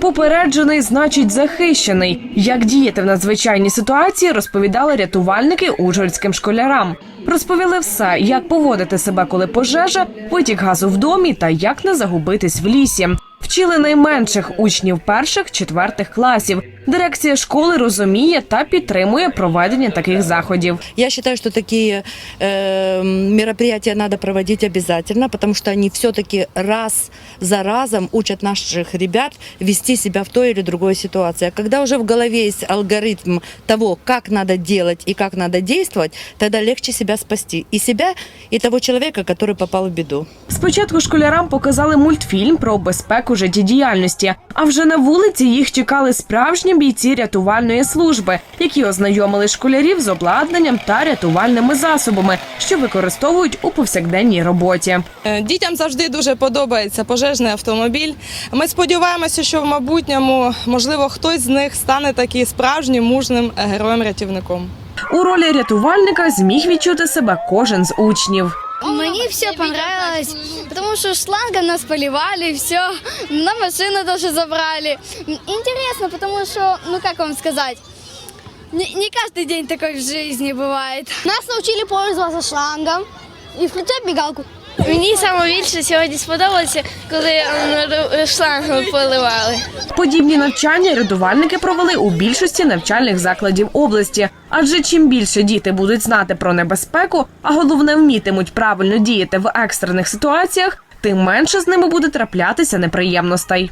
Попереджений значить захищений. Як діяти в надзвичайній ситуації, розповідали рятувальники ужгородським школярам. Розповіли все, як поводити себе, коли пожежа, витік газу в домі та як не загубитись в лісі. Вчили найменших учнів перших четвертих класів. Дирекція школи розуміє та підтримує проведення таких заходів. Я считаю, что такие э, мероприятия надо проводить обязательно, потому что они все-таки раз за разом учат наших ребят вести себя в той или другой ситуации. А когда уже в голове есть алгоритм того, как надо делать и как надо действовать, тогда легче себя спасти. И себя, и того человека, который попал в беду. Спочатку школярам показали мультфільм про безпеку життєдіяльності, а вже на вулиці їх чекали справжні бійці рятувальної служби, які ознайомили школярів з обладнанням та рятувальними засобами, що використовують у повсякденній роботі. Е, Дітям завжди дуже подобається пожежний автомобіль. Ми сподіваємося, що в майбутньому можливо хтось з них стане таким справжнім мужним е, героєм-рятівником. У ролі рятувальника зміг відчути себе кожен з учнів. Мне все понравилось, потому что шлангом нас поливали, все, на машину даже забрали. Интересно, потому что, ну как вам сказать, не, не каждый день такой в жизни бывает. Нас научили пользоваться шлангом и включать мигалку. Мені саме більше сьогодні сподобалося, коли шланг поливали. Подібні навчання рятувальники провели у більшості навчальних закладів області. Адже чим більше діти будуть знати про небезпеку, а головне вмітимуть правильно діяти в екстрених ситуаціях, тим менше з ними буде траплятися неприємностей.